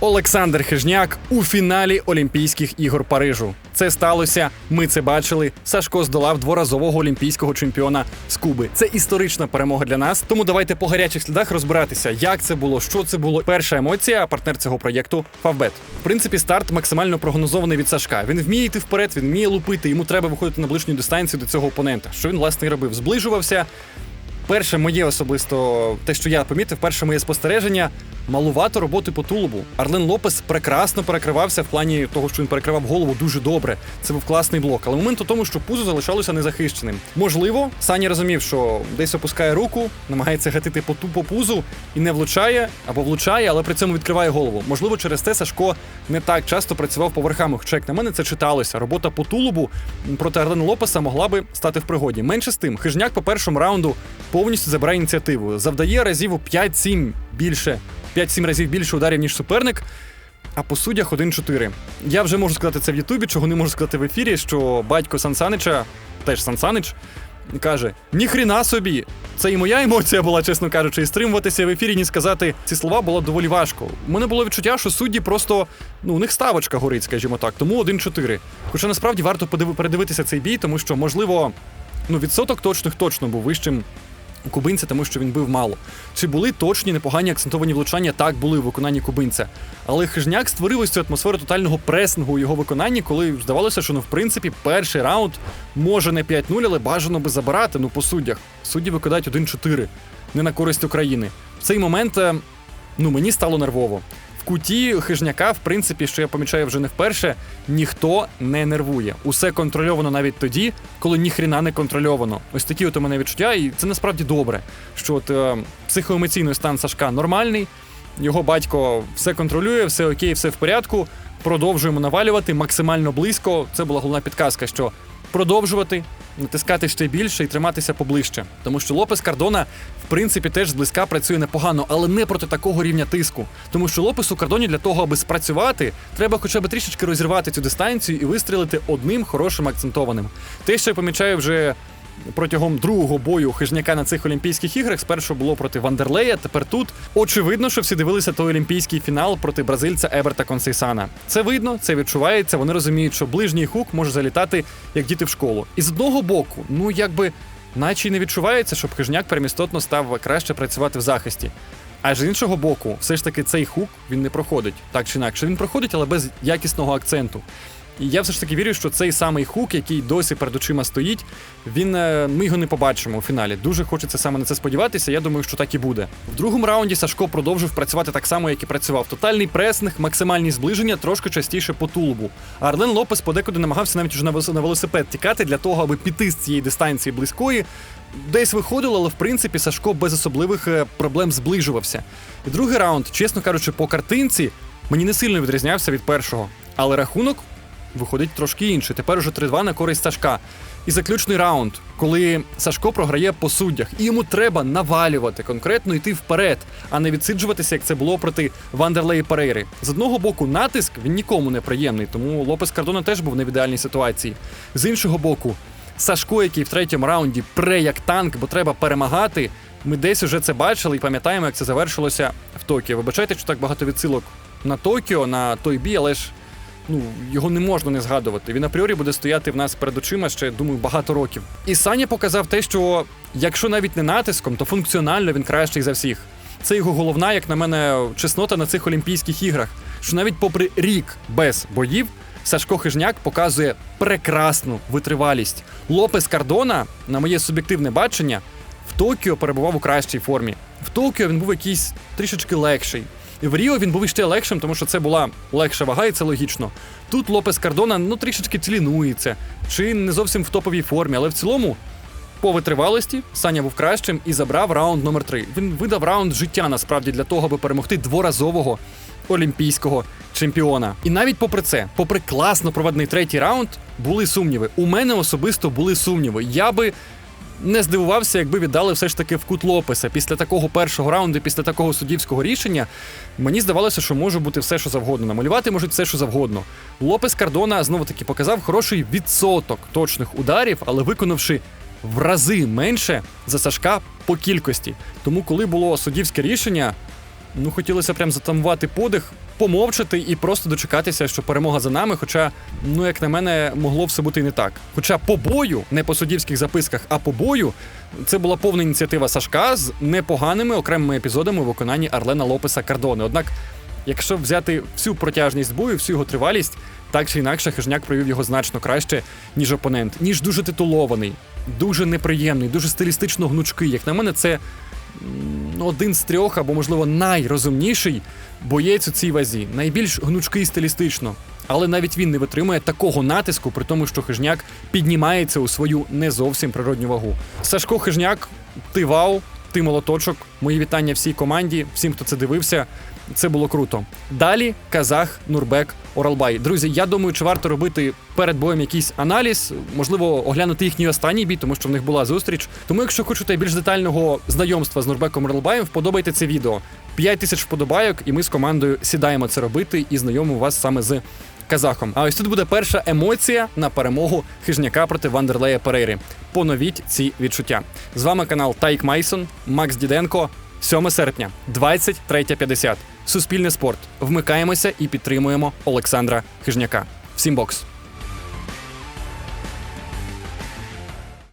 Олександр Хижняк у фіналі Олімпійських ігор Парижу. Це сталося. Ми це бачили. Сашко здолав дворазового олімпійського чемпіона з Куби. Це історична перемога для нас. Тому давайте по гарячих слідах розбиратися, як це було, що це було. Перша емоція, партнер цього проєкту Фавбет. В принципі, старт максимально прогнозований від Сашка. Він вміє йти вперед, він вміє лупити. Йому треба виходити на ближню дистанцію до цього опонента. Що він власне і робив? Зближувався. Перше моє особисто, те, що я помітив, перше моє спостереження малувато роботи по тулубу. Арлен Лопес прекрасно перекривався в плані того, що він перекривав голову дуже добре. Це був класний блок. Але момент у тому, що пузо залишалося незахищеним. Можливо, Сані розумів, що десь опускає руку, намагається гатити по ту по пузу і не влучає або влучає, але при цьому відкриває голову. Можливо, через те Сашко не так часто працював поверхами. Хоча як на мене це читалося. Робота по тулубу проти Арлена Лопеса могла би стати в пригоді. Менше з тим, хижняк по першому раунду повністю забирає ініціативу. Завдає разів у 5-7 більше, 5-7 разів більше ударів, ніж суперник. А по суддях 1-4. Я вже можу сказати це в Ютубі, чого не можу сказати в ефірі, що батько Сансанича, теж Сансанич, каже: ніхріна собі. Це і моя емоція була, чесно кажучи, і стримуватися в ефірі, ні сказати ці слова було доволі важко. У мене було відчуття, що судді просто ну у них ставочка горить, скажімо так, тому 1-4. Хоча насправді варто передивитися цей бій, тому що, можливо, ну відсоток точних точно був вищим кубинця, тому що він бив мало. Чи були точні непогані акцентовані влучання? Так, були в виконанні кубинця. Але хижняк створив ось цю атмосферу тотального пресингу у його виконанні, коли здавалося, що ну, в принципі, перший раунд може не 5-0, але бажано би забирати. Ну, по суддях. Судді викидають 1-4, не на користь України. В цей момент е, ну, мені стало нервово. Куті хижняка, в принципі, що я помічаю вже не вперше, ніхто не нервує. Усе контрольовано навіть тоді, коли ніхріна не контрольовано. Ось такі от у мене відчуття, і це насправді добре. Що от е, психоемоційний стан Сашка нормальний, його батько все контролює, все окей, все в порядку. Продовжуємо навалювати максимально близько. Це була головна підказка, що продовжувати, натискати ще більше і триматися поближче. Тому що Лопес Кардона, в принципі, теж зблизька працює непогано, але не проти такого рівня тиску. Тому що Лопесу Кардоні для того, аби спрацювати, треба хоча б трішечки розірвати цю дистанцію і вистрілити одним хорошим акцентованим. Те, що я помічаю вже. Протягом другого бою хижняка на цих Олімпійських іграх спершу було проти Вандерлея, тепер тут. Очевидно, що всі дивилися той олімпійський фінал проти бразильця Еберта Консейсана. Це видно, це відчувається. Вони розуміють, що ближній хук може залітати як діти в школу. І з одного боку, ну якби, наче й не відчувається, щоб хижняк перемістотно став краще працювати в захисті. А з іншого боку, все ж таки цей хук він не проходить так чи інакше. Він проходить, але без якісного акценту. І я все ж таки вірю, що цей самий хук, який досі перед очима стоїть, він е, ми його не побачимо у фіналі. Дуже хочеться саме на це сподіватися. Я думаю, що так і буде. В другому раунді Сашко продовжив працювати так само, як і працював. Тотальний пресинг, максимальні зближення, трошки частіше по тулубу. Арлен Лопес подекуди намагався навіть уже на велосипед тікати для того, аби піти з цієї дистанції близької. Десь виходило, але в принципі Сашко без особливих е, проблем зближувався. І другий раунд, чесно кажучи, по картинці мені не сильно відрізнявся від першого. Але рахунок виходить трошки інший. Тепер уже 3-2 на користь Сашка. І заключний раунд, коли Сашко програє по суддях, і йому треба навалювати, конкретно йти вперед, а не відсиджуватися, як це було проти Вандерлеї Перейри. З одного боку, натиск він нікому не приємний, тому Лопес Кардона теж був не в ідеальній ситуації. З іншого боку, Сашко, який в третьому раунді пре як танк, бо треба перемагати. Ми десь уже це бачили і пам'ятаємо, як це завершилося в Токіо. Вибачайте, що так багато відсилок на Токіо, на той бій, але ж ну його не можна не згадувати. Він апріорі буде стояти в нас перед очима ще, думаю, багато років. І Саня показав те, що якщо навіть не натиском, то функціонально він кращий за всіх. Це його головна, як на мене, чеснота на цих Олімпійських іграх. Що навіть попри рік без боїв. Сашко Хижняк показує прекрасну витривалість. Лопес Кардона, на моє суб'єктивне бачення, в Токіо перебував у кращій формі. В Токіо він був якийсь трішечки легший. В Ріо він був іще легшим, тому що це була легша вага, і це логічно. Тут Лопес Кардона ну трішечки цілінується, чи не зовсім в топовій формі, але в цілому. По витривалості Саня був кращим і забрав раунд номер 3 Він видав раунд життя насправді для того, аби перемогти дворазового олімпійського чемпіона. І навіть попри це, попри класно проведений третій раунд, були сумніви. У мене особисто були сумніви. Я би не здивувався, якби віддали все ж таки в кут Лопеса. Після такого першого раунду, після такого суддівського рішення, мені здавалося, що може бути все, що завгодно. Намалювати можуть все, що завгодно. Лопес Кардона знову таки показав хороший відсоток точних ударів, але виконавши в рази менше за Сашка по кількості. Тому, коли було суддівське рішення, ну хотілося прям затамувати подих. помовчати і просто дочекатися, що перемога за нами. Хоча, ну як на мене, могло все бути і не так. Хоча по бою, не по суддівських записках, а по бою, це була повна ініціатива Сашка з непоганими окремими епізодами у виконанні Арлена Лопеса Кардони. Однак, якщо взяти всю протяжність бою, всю його тривалість, так чи інакше, хижняк провів його значно краще, ніж опонент, ніж дуже титулований, дуже неприємний, дуже стилістично гнучкий. Як на мене, це один з трьох, або, можливо, найрозумніший боєць у цій вазі, найбільш гнучкий стилістично. Але навіть він не витримує такого натиску, при тому, що хижняк піднімається у свою не зовсім природню вагу. Сашко Хижняк, ти вау, ти молоточок. Мої вітання всій команді, всім, хто це дивився. Це було круто. Далі казах Нурбек Оралбай. Друзі, я думаю, чи варто робити перед боєм якийсь аналіз, можливо, оглянути їхній останній бій, тому що в них була зустріч. Тому, якщо хочете більш детального знайомства з Нурбеком Оралбаєм, вподобайте це відео. 5 тисяч вподобайок, і ми з командою сідаємо це робити і знайомимо вас саме з казахом. А ось тут буде перша емоція на перемогу хижняка проти Вандерлея Перейри. Поновіть ці відчуття. З вами канал Тайк Майсон, Макс Діденко. 7 серпня, 23.50. Суспільне спорт. Вмикаємося і підтримуємо Олександра Хижняка. Всім бокс!